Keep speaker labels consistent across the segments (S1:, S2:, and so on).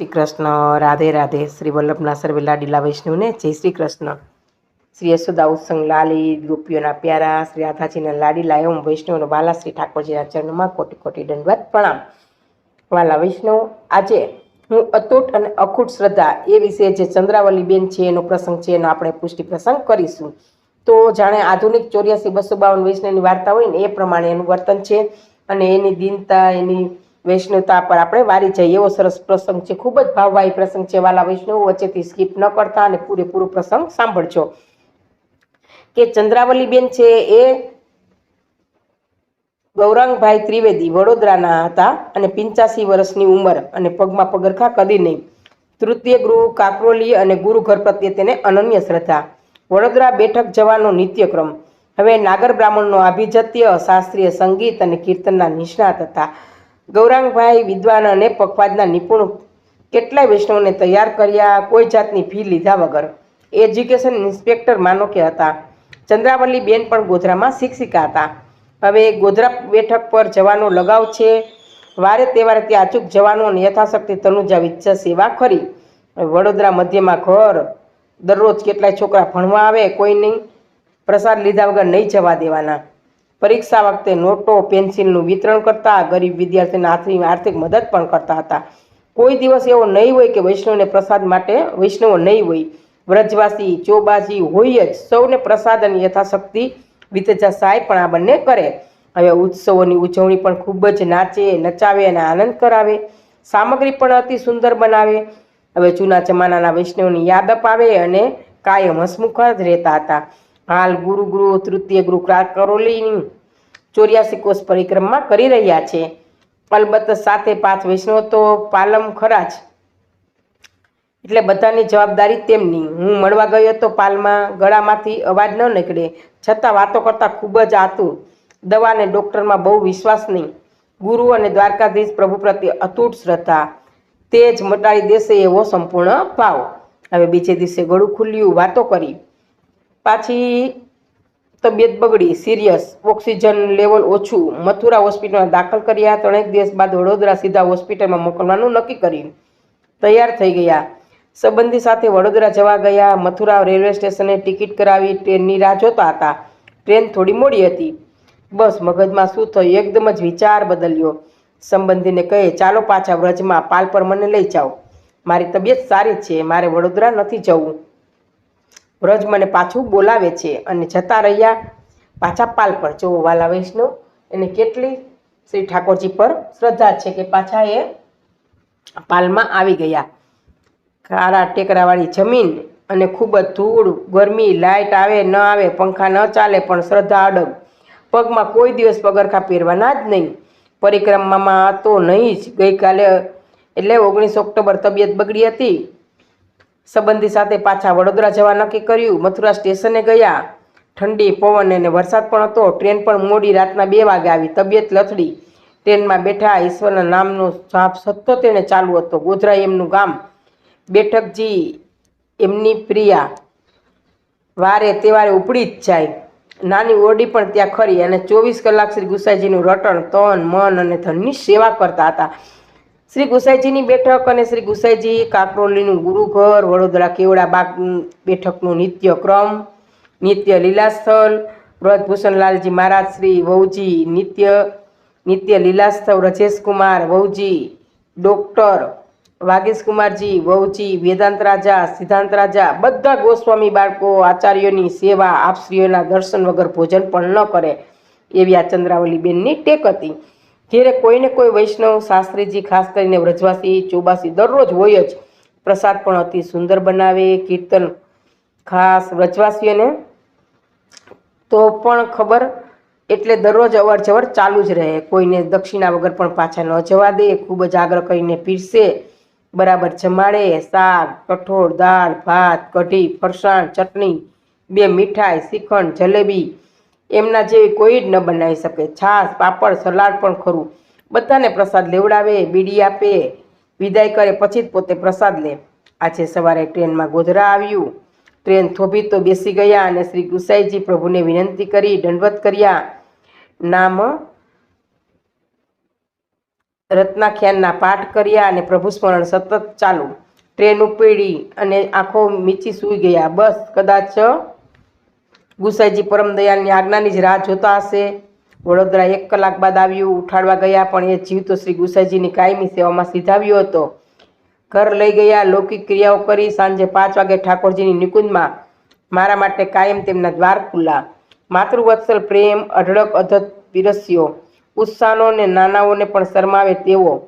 S1: શ્રી કૃષ્ણ રાધે રાધે. શ્રી વલ્લભના સર્વેલા લાડીલા વૈષ્ણવને જય શ્રી કૃષ્ણ શ્રી યશોદા ઉત્સંગ લાલી, ગોપીઓના પ્યારા, શ્રી રાધાજીના લાડીલા એવં વૈષ્ણવનો બાલા શ્રી ઠાકોરજીના ચરણમાં કોટી કોટી દંડવત પ્રણામ. વાલા વૈષ્ણવ, આજે હું અતૂટ અને અખૂટ શ્રદ્ધા એ વિશે જે ચંદ્રાવલી બેન છે, એનો પ્રસંગ છે, એનો આપણે પુષ્ટિ પ્રસંગ કરીશું. તો જાણે આધુનિક ચોર્યાસી બસો બાવન વૈષ્ણવની વાર્તા હોય ને, એ પ્રમાણે એનું વર્તન છે. અને એની દીનતા, એની વૈષ્ણવતા પર આપણે વારી જઈએ. એવો સરસ પ્રસંગ છે. ખૂબ જ ભાવવાહી પ્રસંગ છે. વાલા વૈષ્ણવ વચ્ચેથી સ્કીપ ન કરતા અને પૂરેપૂરો પ્રસંગ સાંભળજો. કે ચંદ્રાવલીબેન છે એ ગૌરાંગભાઈ ત્રિવેદી વડોદરાના હતા અને પિંચાસી વર્ષની ઉંમર અને પગમાં પગરખા કદી નહીં. તૃતીય ગૃહ કાકરોલી અને ગુરુઘર પ્રત્યે તેને અનન્ય શ્રદ્ધા. વડોદરા બેઠક જવાનો નિત્યક્રમ. હવે નાગર બ્રાહ્મણનો આભિજત્ય, શાસ્ત્રીય સંગીત અને કીર્તનના નિષ્ણાત હતા. ગૌરાંગભાઈ વિદ્વાન અને પખવાદના નિપુણ કેટલાય વૈષ્ણવને તૈયાર કર્યા, કોઈ જાતની ફી લીધા વગર. એજ્યુકેશન ઇન્સ્પેક્ટર માનો કે હતા. ચંદ્રાવલી બેન પણ ગોધરામાં શિક્ષિકા હતા. હવે ગોધરા બેઠક પર જવાનો લગાવ છે. વારે તહેવારે ત્યાં અચૂક જવાનું અને યથાશક્તિ તનુજા વિચ્છ સેવા ખરી. વડોદરા મધ્યમાં ઘર. દરરોજ કેટલાય છોકરા ભણવા આવે, કોઈ નહીં. પ્રસાદ લીધા વગર નહીં જવા દેવાના. પરીક્ષા વખતે નોટો, પેન્સિલનું વિતરણ કરતા, ગરીબ વિદ્યાર્થીના હાથની આર્થિક મદદ પણ કરતા હતા. કોઈ દિવસ એવો નહીં હોય કે વૈષ્ણવને પ્રસાદ માટે, વૈષ્ણવો નહીં હોય. વ્રજવાસી ચોબાસી હોય જ સૌને પ્રસાદ અને યથાશક્તિ વિતેજા સાહેબ પણ આ બંને કરે. હવે ઉત્સવોની ઉજવણી પણ ખૂબ જ નાચે, નચાવે અને આનંદ કરાવે. સામગ્રી પણ અતિ સુંદર બનાવે. હવે જૂના જમાનાના વૈષ્ણવની યાદ અપાવે અને કાયમ હસમુખ જ રહેતા હતા. હાલ ગુરુ ગૃહ તૃતીય ગૃહ કરોલીની ચોર્યાસી કોષ પરિક્રમા કરી રહ્યા છે. અલબત્ત સાથે પાંચ વૈષ્ણવ તો પાલમ ખરા જ. એટલે બધાની જવાબદારી તેમની. હું મળવા ગયો તો પાલમાં ગળામાંથી અવાજ ન નીકળે. છતાં વાતો કરતાં ખૂબ જ આતુર. દવા અને ડૉક્ટરમાં બહુ વિશ્વાસ નહીં. ગુરુ અને દ્વારકાધીશ પ્રભુ પ્રત્યે અતૂટ શ્રદ્ધા. તે જ મટાડી દેશે એવો સંપૂર્ણ ભાવ. હવે બીજે દિવસે ગળું ખુલ્યું વાતો કરી. પાછી તબિયત બગડી સિરિયસ ઓક્સિજન લેવલ ઓછું, મથુરા હોસ્પિટલમાં દાખલ કર્યા, ત્રણેક દિવસ બાદ વડોદરા સીધા હોસ્પિટલમાં મોકલવાનું નક્કી કર્યું. તૈયાર થઈ ગયા. સંબંધી સાથે વડોદરા જવા ગયા, મથુરા રેલવે સ્ટેશને ટિકિટ કરાવી, ટ્રેનની રાહ જોતા હતા. ટ્રેન થોડી મોડી હતી. બસ મગજમાં શું થયું, એકદમ જ વિચાર બદલ્યો. સંબંધીને કહે, ચાલો પાછા વ્રજમાં પાલ પર મને લઈ જાઓ. મારી તબિયત સારી છે, મારે વડોદરા નથી જવું. વ્રજ મને પાછું બોલાવે છે અને જતા રહ્યા પાછા પાલ પર જો વાલા વૈષ્ણવ, એને કેટલી શ્રી ઠાકોરજી પર શ્રદ્ધા છે કે પાછા એ પાલમાં આવી ગયા. કારા ટેકરાવાળી જમીન અને ખૂબ જ ધૂળ, ગરમી લાઇટ આવે, ન આવે, પંખા ન ચાલે, પણ શ્રદ્ધા અડગ. પગમાં કોઈ દિવસ પગરખા પહેરવાના જ નહીં. પરિક્રમામાં તો નહીં જ. ગઈકાલે એટલે ઓગણીસ ઓક્ટોબર તબિયત બગડી હતી. સંબંધી સાથે પાછા વડોદરા જવા નક્કી કર્યું. મથુરા સ્ટેશને ગયા. ઠંડી, પવન અને વરસાદ પણ હતો. ટ્રેન પણ મોડી રાતના બે વાગે આવી. તબિયત લથડી. ટ્રેનમાં બેઠા ઈશ્વરના નામનો જાપ સત્તો તેણે ચાલુ હતો. ગોધરા એમનું ગામ બેઠકજી, એમની પ્રિયા. વારે તેવારે ઉપડી જ જાય. નાની ઓરડી પણ ત્યાં ખરી અને ચોવીસ કલાક શ્રી ગુસાઈજીનું રટણ, તન, મન અને ધનની સેવા કરતા હતા. શ્રી ગુસાઈજીની બેઠક અને શ્રી ગુસાઈજી કાકરોલીનું ગુરુઘર, વડોદરા કેવડા બાગ બેઠકનું નિત્ય ક્રમ નિત્ય લીલાસ્થળ વ્રજભૂષણલાલજી મહારાજ, શ્રી વહુજી નિત્ય નિત્ય લીલાસ્થળ રજેશકુમાર વહુજી, ડૉક્ટર વાગેશકુમારજી વહુજી, વેદાંત રાજા, સિદ્ધાંત રાજા, બધા ગોસ્વામી બાળકો, આચાર્યોની સેવા, આપશ્રીઓના દર્શન વગર ભોજન પણ ન કરે એવી આ ચંદ્રાવલી બેનની ટેક હતી. જ્યારે કોઈને કોઈ વૈષ્ણવ, શાસ્ત્રીજી, ખાસ કરીને વ્રજવાસી, ચોબાસી દરરોજ હોય જ પ્રસાદ પણ અતિ સુંદર બનાવે, કીર્તન ખાસ વ્રજવાસીઓને. તો પણ ખબર એટલે દરરોજ અવર જવર ચાલુ જ રહે. કોઈને દક્ષિણા વગર પણ પાછા ન જવા દે. ખૂબ જ આગ્રહ કરીને પીરસે. બરાબર જમાડે. શાક, કઠોળ, દાળ, ભાત, કઢી, ફરસાણ, ચટણી, બે મીઠાઈ, શ્રીખંડ, જલેબી એમના જેવી કોઈ જ ન બનાવી શકે. છાશ, પાપડ, સલાડ પણ ખરું. બધાને પ્રસાદ લેવડાવે, બીડી આપે, વિદાય કરે, પછી જ પોતે પ્રસાદ લે. આજે સવારે ટ્રેનમાં ગોધરા આવ્યું. ટ્રેન થોભી તો બેસી ગયા અને શ્રી ગુસાઈજી પ્રભુને વિનંતી કરી, દંડવત કર્યા. નામ રત્નાખ્યાનના પાઠ કર્યા અને પ્રભુ સ્મરણ સતત ચાલુ. ટ્રેન ઉપડી અને આંખો મીચી સૂઈ ગયા. બસ કદાચ ગુસાઈજી પરમ દયાલની આજ્ઞાની જ રાહ જોતા હશે. વડોદરા એક કલાક બાદ આવ્યું, ઉઠાડવા ગયા, પણ એ જીવ તો શ્રી ગુસાઈજીની કાયમી સેવામાં સીધાવ્યો હતો. ઘર લઈ ગયા, લૌકિક ક્રિયાઓ કરી, સાંજે પાંચ વાગે ઠાકોરજીની નિકુંજમાં મારા માટે કાયમ તેમના દ્વાર ખુલ્લા. માતૃવત્સલ, પ્રેમ, અઢળક, અધત, પીરસ્યો. ઉત્સાહનો ને નાનાઓને પણ શરમાવે તેવો.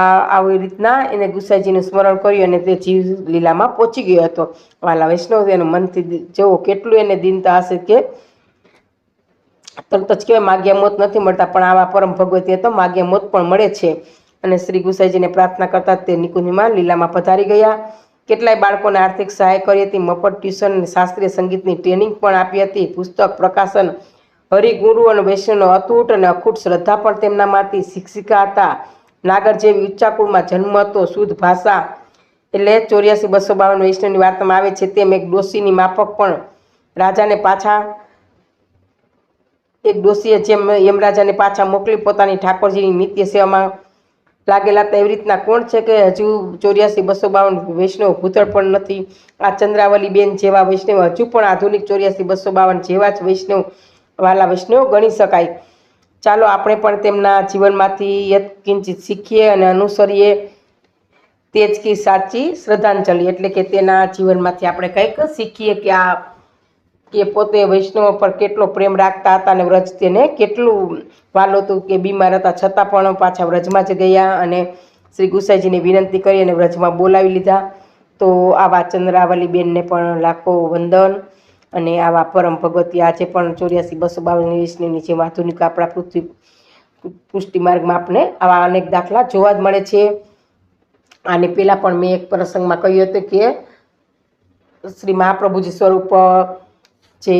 S1: આવી રીતના એને ગુસાઈજીનું સ્મરણ કર્યું અને તે જીવ લીલામાં પહોંચી ગયો હતો. વાલા વૈષ્ણવ એનું મનથી જેવો કેટલું એને દિનતા હશે કે તરત જ કહેવાય માગ્યા મોત નથી મળતા, પણ આવા પરમ ભગવતીએ તો માગ્યા મોત પણ મળે છે. અને શ્રી ગુસાઈજીને પ્રાર્થના કરતા તે નિકુંજમાં લીલામાં પધારી ગયા. કેટલાય બાળકોને આર્થિક સહાય કરી હતી, મફત ટ્યુશન અને શાસ્ત્રીય સંગીતની ટ્રેનિંગ પણ આપી હતી, પુસ્તક પ્રકાશન, હરિગુરુ અને વૈષ્ણવનો અતૂટ અને અખૂટ શ્રદ્ધા પણ તેમનામાંથી શિક્ષિકા હતા. નાગર જેવી ઉચ્ચાકુળમાં જન્મ હતો, શુદ્ધ ભાષા એટલે ચોર્યાસી બસો બાવન વૈષ્ણવની વાર્તામાં આવે છે, તેમ એક ડોશીની માફક પણ રાજાને પાછા, એક ડોશીએ જેમ યમરાજાને પાછા મોકલી પોતાની ઠાકોરજીની નિત્ય સેવામાં લાગેલા હતા. એવી રીતના કોણ છે કે હજુ ચોર્યાસી બસો બાવન વૈષ્ણવ ભૂતળ પણ નથી? આ ચંદ્રાવલી બેન જેવા વૈષ્ણવ હજુ પણ આધુનિક ચોર્યાસી બસો બાવન જેવા જ વૈષ્ણવ વાલા વૈષ્ણવ ગણી શકાય. ચાલો આપણે પણ તેમના જીવનમાંથી યત્કિંચિત શીખીએ અને અનુસરીએ તે જ કી સાચી શ્રદ્ધાંજલિ. એટલે કે તેના જીવનમાંથી આપણે કંઈક શીખીએ કે આ કે પોતે વૈષ્ણવ પર કેટલો પ્રેમ રાખતા હતા અને વ્રજ તેને કેટલું વાલો હતું કે બીમાર હતા છતાં પણ પાછા વ્રજમાં જ ગયા અને શ્રી ગુસાઈજીને વિનંતી કરી અને વ્રજમાં બોલાવી લીધા. તો આવા ચંદ્રાવલી બેનને પણ લાખો વંદન. અને આવા પરમ ભગવતી આજે પણ ચોર્યાસી, બસો બાવન વીસની જેમ આધુનિક આપણા પૃથ્વી પુષ્ટિ માર્ગમાં આપણે આવા અનેક દાખલા જોવા જ મળે છે. આને પહેલાં પણ મેં એક પ્રસંગમાં કહ્યું હતું કે શ્રી મહાપ્રભુજી સ્વરૂપ જે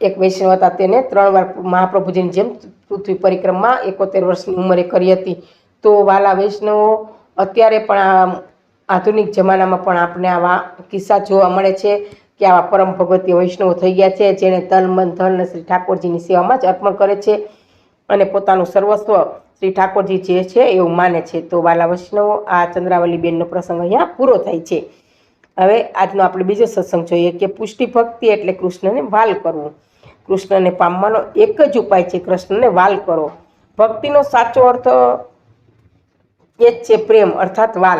S1: એક વૈષ્ણવ હતા તેને ત્રણ વાર મહાપ્રભુજીની જેમ પૃથ્વી પરિક્રમા એકોતેર વર્ષની ઉંમરે કરી હતી. તો વાલા વૈષ્ણવો અત્યારે પણ આ આધુનિક જમાનામાં પણ આપણે આવા કિસ્સા જોવા મળે છે. કે આવા પરમ ભગવતી વૈષ્ણવ થઈ ગયા છે, જેણે તન, મન, ધન શ્રી ઠાકોરજીની સેવામાં જ અર્પણ કરે છે અને પોતાનું સર્વસ્વ શ્રી ઠાકોરજી જે છે એવું માને છે. તો વાલા વૈષ્ણવો, આ ચંદ્રાવલી બેનનો પ્રસંગ અહીંયા પૂરો થાય છે. હવે આજનો આપણે બીજો સત્સંગ જોઈએ કે પુષ્ટિ ભક્તિ એટલે કૃષ્ણને વાલ કરવું. કૃષ્ણને પામવાનો એક જ ઉપાય છે, કૃષ્ણને વાલ કરો. ભક્તિનો સાચો અર્થ એ જ છે પ્રેમ, અર્થાત વાલ.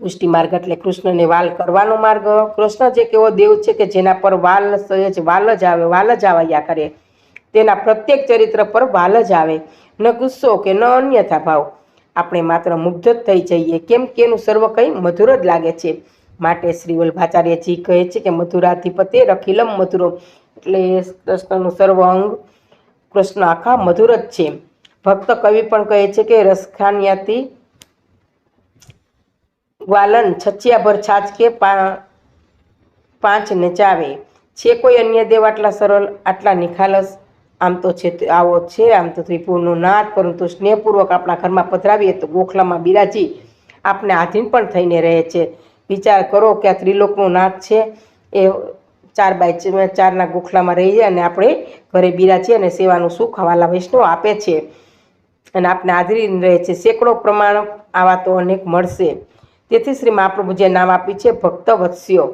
S1: પુષ્ટિ માર્ગ એટલે કૃષ્ણને વાલ કરવાનો માર્ગ. કૃષ્ણ જે કેવો દેવ છે કે જેના પર વાલ સહેજ વાલ જ આવે, વાલ જ આવ્યા કરે. તેના પ્રત્યેક ચરિત્ર પર વાલ જ આવે. ન ગુસ્સો કે ન અન્યથા ભાવ. આપણે માત્ર મુગ્ધ જ થઈ જઈએ. કેમ કે એનું સર્વ કંઈ મધુર જ લાગે છે. માટે શ્રી વલ્ભાચાર્યજી કહે છે કે મધુરાધિપતે રખીલમ મધુરો. એટલે કૃષ્ણનું સર્વ અંગ કૃષ્ણ આખા મધુર જ છે. ભક્ત કવિ પણ કહે છે કે રસખાનિયાથી ગ્વાલન છચ્યા છાછ કે પા, પાંચ નચાવે. છે કોઈ અન્ય દેવ આટલા સરળ, આટલા નિખાલસ? આમ તો છે આવો છે, આમ તો ત્રિપુરનો નાથ, પરંતુ સ્નેહપૂર્વક આપણા ઘરમાં પધરાવીએ તો ગોખલામાં બિરાજી આપણે આધીન પણ થઈને રહે છે. વિચાર કરો કે આ ત્રિલોકનો નાથ છે, એ ચાર બાય ચારના ગોખલામાં રહીએ અને આપણે ઘરે બિરાજીએ અને સેવાનું સુખ હવાલા વૈષ્ણવ આપે છે. અને આપણે આધરી રહે છે. સેંકડો પ્રમાણ આવા તો અનેક મળશે. તેથી શ્રી મહાપ્રભુજીએ નામ આપ્યું છે ભક્ત વત્સ્યો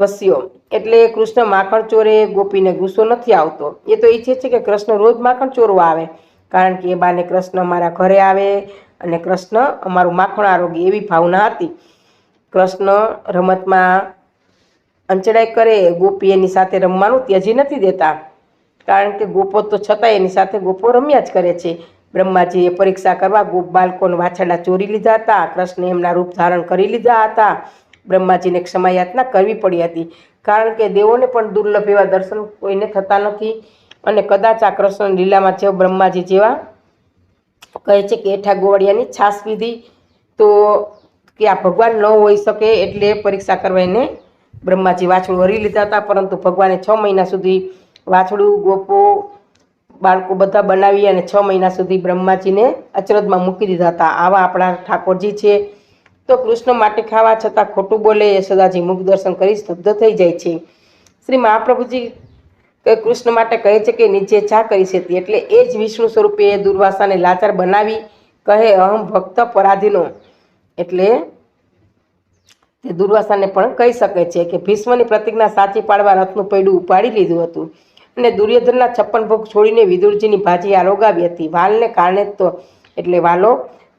S1: વસ્યો. એટલે કૃષ્ણ માખણ ચોરે, ગોપીને ગુસ્સો નથી આવતો. એ તો ઈચ્છે છે કે કૃષ્ણ રોજ માખણ ચોરવા આવે. કારણ કે એ બાને કૃષ્ણ અમારા ઘરે આવે અને કૃષ્ણ અમારું માખણ આરોગ્ય એવી ભાવના હતી. કૃષ્ણ રમતમાં અંચડાઈ કરે, ગોપી એની સાથે રમવાનું ત્યજી નથી દેતા. કારણ કે ગોપો તો છતાં એની સાથે ગોપો રમ્યા જ કરે છે. બ્રહ્માજીએ પરીક્ષા કરવા ગોપ બાળકોને વાછરડા ચોરી લીધા હતા, કૃષ્ણ એમના રૂપ ધારણ કરી લીધા હતા. બ્રહ્માજીને ક્ષમાયાતના કરવી પડી હતી. કારણ કે દેવોને પણ દુર્લભ એવા દર્શન કોઈને થતા નથી. અને કદાચ આ કૃષ્ણ લીલામાં જેવો બ્રહ્માજી જેવા કહે છે કે એઠા ગોવાળિયાની છાસ પીધી તો કે આ ભગવાન ન હોઈ શકે એટલે પરીક્ષા કરવા એને બ્રહ્માજી વાછડું હરી લીધા હતા. પરંતુ ભગવાને છ મહિના સુધી વાછડું ગોપો બાળકો બધા બનાવી અને છ મહિના સુધી બ્રહ્માજીને અચરજમાં મૂકી દીધા હતા. આવા આપણા ઠાકોરજી છે. તો કૃષ્ણ માટે ખાવા છતાં ખોટું બોલે યશોદાજી મુખ દર્શન કરી સ્તબ્ધ થઈ જાય છે. શ્રી મહાપ્રભુજી કૃષ્ણ માટે કહે છે કે નીચે ચા કરી શકતી એટલે એ જ વિષ્ણુ સ્વરૂપે એ દુર્વાસાને લાચાર બનાવી કહે, અહમ ભક્ત પરાધીનો. એટલે તે દુર્વાસાને પણ કહી શકે છે કે ભીષ્મની પ્રતિજ્ઞા સાચી પાડવા રથનું પૈડું ઉપાડી લીધું હતું. અને દુર્યોધનના છપ્પન ભોગ છોડીને વિદુરજીની ભાજી આરોગાવી હતી. વાલને કારણે તો, એટલે વાલો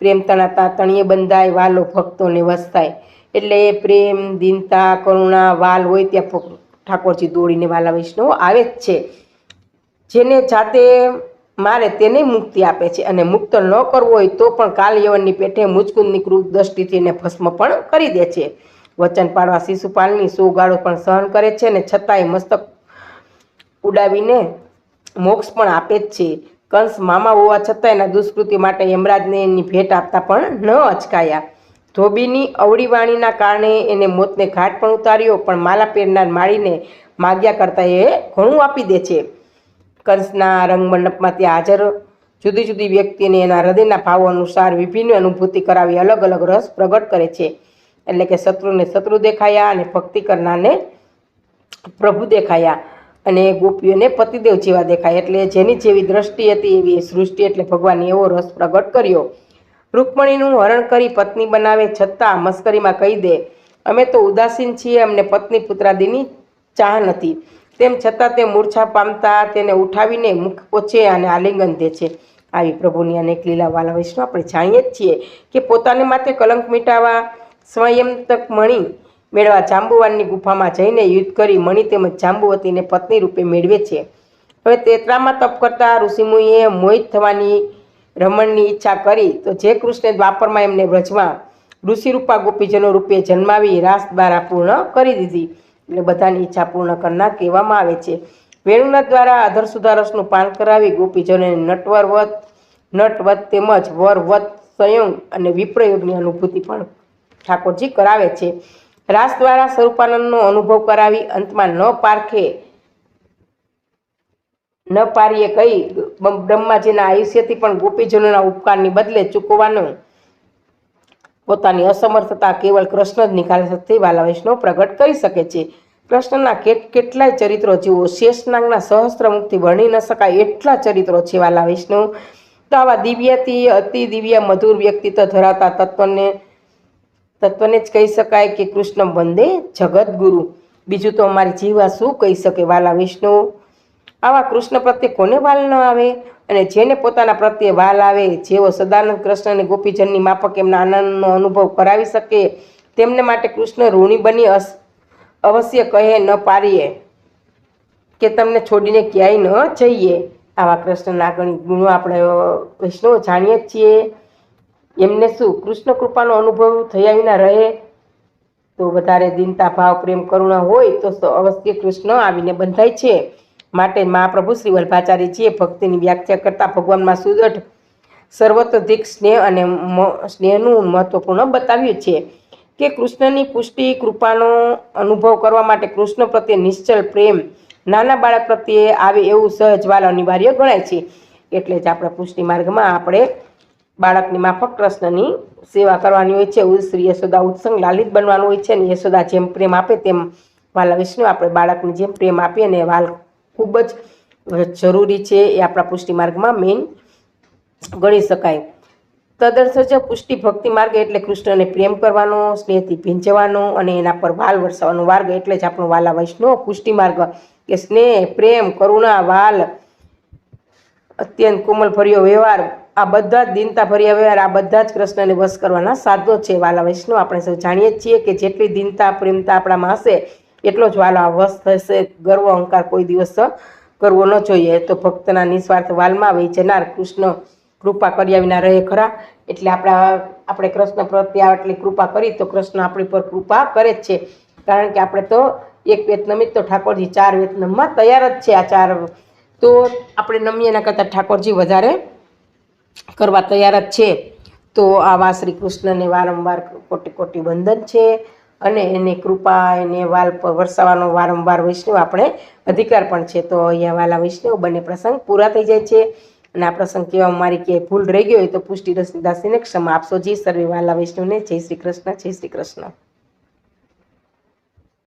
S1: પ્રેમ તણાતા, તણીએ બંધાય, વાલો ભક્તોને વસતાય એટલે પ્રેમ, દીનતા, કરુણા, વાલ હોય ત્યાં ઠાકોરજી દોડીને વાલા વૈષ્ણવ આવે જ છે. જેને જાતે મારે તેને મુક્તિ આપે છે અને મુક્ત ન કરવો હોય તો પણ કાલ યવનની પેઠે મુચકુંદની ક્રૂર દ્રષ્ટિથી એને ભસ્મ પણ કરી દે છે. વચન પાડવા શિશુપાલની સોગાળો પણ સહન કરે છે અને છતાંય મસ્તક ઉડાવીને મોક્ષ પણ આપે જ છે. કંસ મામા હોવા છતાં એના દુષ્કૃતિ માટે યમરાજને એની ભેટ આપતા પણ ન અચકાયા. ધોબીની અવળી વાણીના કારણે એને મોતને ઘાટ પણ ઉતાર્યો, પણ માલા પહેરનાર માળીને માગ્યા કરતાં એ ઘણું આપી દે છે. કંસના રંગમંડપમાં ત્યાં હાજર જુદી જુદી વ્યક્તિને એના હૃદયના ભાવો અનુસાર વિભિન્ન અનુભૂતિ કરાવી અલગ અલગ રસ પ્રગટ કરે છે. એટલે કે શત્રુને શત્રુ દેખાયા અને ભક્તિ કરનારને પ્રભુ દેખાયા. અને ગોપીઓને પતિદેવ જેવા દેખાય. એટલે જેની જેવી દ્રષ્ટિ હતી એવી સૃષ્ટિ એટલે ભગવાને એવો રસ પ્રગટ કર્યો. રૂકમણીનું હરણ કરી પત્ની બનાવે છતાં મસ્કરીમાં કહી દે, અમે તો ઉદાસીન છીએ, અમને પત્ની પુત્રાદીની ચાહ નથી તેમ છતાં તે મૂર્છા પામતા તેને ઉઠાવીને મુખ પોછે અને આલિંગન દે છે. આવી પ્રભુની અનેક લીલાવાલા વૈષ્ણવ આપણે જાણીએ જ છીએ કે પોતાને માથે કલંક મીટાવા સ્વયં તક મણી મેળવા જાંબુવાનની ગુફામાં જઈને યુદ્ધ કરી મણિ તેમજ જાંબુવતીને પત્ની રૂપે મેળવે છે. હવે તેતરામાં તપ કરતા ઋષિમુનિએ મોહિત થવાની રમણની ઈચ્છા કરી તો જે કૃષ્ણે દ્વાપરમાં એમને વ્રજમાં ઋષિરૂપા ગોપીજનો રૂપે જન્માવી રાસ દ્વારા પૂર્ણ કરી દીધી. એટલે બધાની ઈચ્છા પૂર્ણ કરનાર કહેવામાં આવે છે. વેણુનાથ દ્વારા આધર સુધારસનું પાન કરાવી ગોપીજનોને નટવરવત, નટવત તેમજ વરવત સંયોગ અને વિપ્રયોગની અનુભૂતિ પણ ઠાકોરજી કરાવે છે. રાસ દ્વારા સ્વરૂપાનંદનો અનુભવ કરાવી અંતમાં ન પારખે, ન પારીએ કહી બ્રહ્માજીના આયુષ્યથી પણ ગોપીજનોના ઉપકારની બદલે ચૂકવાનો પોતાની અસમર્થતા કેવળ કૃષ્ણ જ નિકાલ શક્તિ વાલા વૈષ્ણવ પ્રગટ કરી શકે છે. કૃષ્ણના કેટ, કેટલાય ચરિત્રો જુઓ શેષનાગના સહસ્ત્રમુખથી વર્ણી ન શકાય એટલા ચરિત્રો છે વાલા વૈષ્ણવ. તો આવા દિવ્યથી અતિ દિવ્ય મધુર વ્યક્તિત્વ ધરાવતા તત્વને તત્વને જ કહી શકાય કે કૃષ્ણ વંદે જગતગુરુ બીજું તો અમારી જીવા શું કહી શકે? વાલા વિષ્ણુ. આવા કૃષ્ણ પ્રત્યે કોને વાલ ન આવે? અને જેને પોતાના પ્રત્યે વાલ આવે, જેઓ સદાનંદ કૃષ્ણ અને ગોપીજનની માફક એમના આનંદનો અનુભવ કરાવી શકે, તેમને માટે કૃષ્ણ ઋણી બની અવશ્ય કહે ન પારીએ કે તમને છોડીને ક્યાંય ન જઈએ. આવા કૃષ્ણના ગણિત ગુણો આપણે વૈષ્ણવ જાણીએ જ છીએ. એમને શું? કૃષ્ણ કૃપાનો અનુભવ થયા વિના રહે તો વધારે દિનતા, ભાવ, પ્રેમ, કરુણા હોય તો અવશ્ય કૃષ્ણ આવીને બંધાય છે. માટે મહાપ્રભુ શ્રી વલ્ભાચાર્યજીએ ભક્તિની વ્યાખ્યા કરતા ભગવાનમાં સુદઢ સર્વતોધિક સ્નેહ અને સ્નેહનું મહત્વપૂર્ણ બતાવ્યું છે કે કૃષ્ણની પુષ્ટિ, કૃપાનો અનુભવ કરવા માટે કૃષ્ણ પ્રત્યે નિશ્ચલ પ્રેમ, નાના બાળક પ્રત્યે આવે એવું સહજ વાલ અનિવાર્ય ગણાય છે. એટલે જ આપણે પુષ્ટિ માર્ગમાં આપણે બાળકની માફક કૃષ્ણની સેવા કરવાની હોય છે. શ્રી યશોદા ઉત્સંગ લાલિત બનવાનું હોય છે અને યશોદા જેમ પ્રેમ આપે તેમ વાલા વિષ્ણુ આપણે બાળકને જેમ પ્રેમ આપીએ અને વાલ ખૂબ જ જરૂરી છે એ આપણા પુષ્ટિ માર્ગમાં મેઇન ગણી શકાય. તદર્થ જ પુષ્ટિ ભક્તિ માર્ગ એટલે કૃષ્ણને પ્રેમ કરવાનો, સ્નેહથી ભીંજવાનો અને એના પર વાલ વરસાવવાનો માર્ગ એટલે જ આપણો વાલા વૈષ્ણવ પુષ્ટિ માર્ગ કે સ્નેહ, પ્રેમ, કરુણા, વાલ અત્યંત કોમલ ભર્યો વ્યવહાર, આ બધા જ દીનતા ભર્યા વ્યવહાર, આ બધા જ કૃષ્ણને વશ કરવાના સાધનો છે વાલા વૈષ્ણવ. આપણે સૌ જાણીએ છીએ કે જેટલી દિનતા, પ્રેમતા આપણામાં હશે, એટલો જ વાલા વશ થશે. ગર્વ અહંકાર કોઈ દિવસ કરવો ન જોઈએ. તો ભક્તના નિસ્વાર્થ વાલમાં વહી જનાર કૃષ્ણ કૃપા કર્યા વિના રહે ખરા. એટલે આપણા, આપણે કૃષ્ણ પ્રત્યે આટલી કૃપા કરી, તો કૃષ્ણ આપણી પર કૃપા કરે જ છે. કારણ કે આપણે તો એક વેત નમિત તો ઠાકોરજી ચાર વેતનમમાં તૈયાર જ છે આ ચાર તો આપણે નમીએ એના કરતાં ઠાકોરજી વધારે કરવા તૈયાર જ છે. તો આવા શ્રી કૃષ્ણને વારંવાર કોટી કોટી વંદન છે અને એને કૃપા, એને વાલ પર વરસાવવાનો વારંવાર વૈષ્ણવ આપણે અધિકાર પણ છે. તો અહીંયા વાલા વૈષ્ણવ બંને પ્રસંગ પૂરા થઈ જાય છે અને આ પ્રસંગ કેવા મારી ક્યાંય ભૂલ રહી ગઈ હોય તો પુષ્ટિ રસની દાસીને ક્ષમા આપશો. જી સર્વે વાલા વૈષ્ણવને જય શ્રી કૃષ્ણ, જય શ્રી કૃષ્ણ.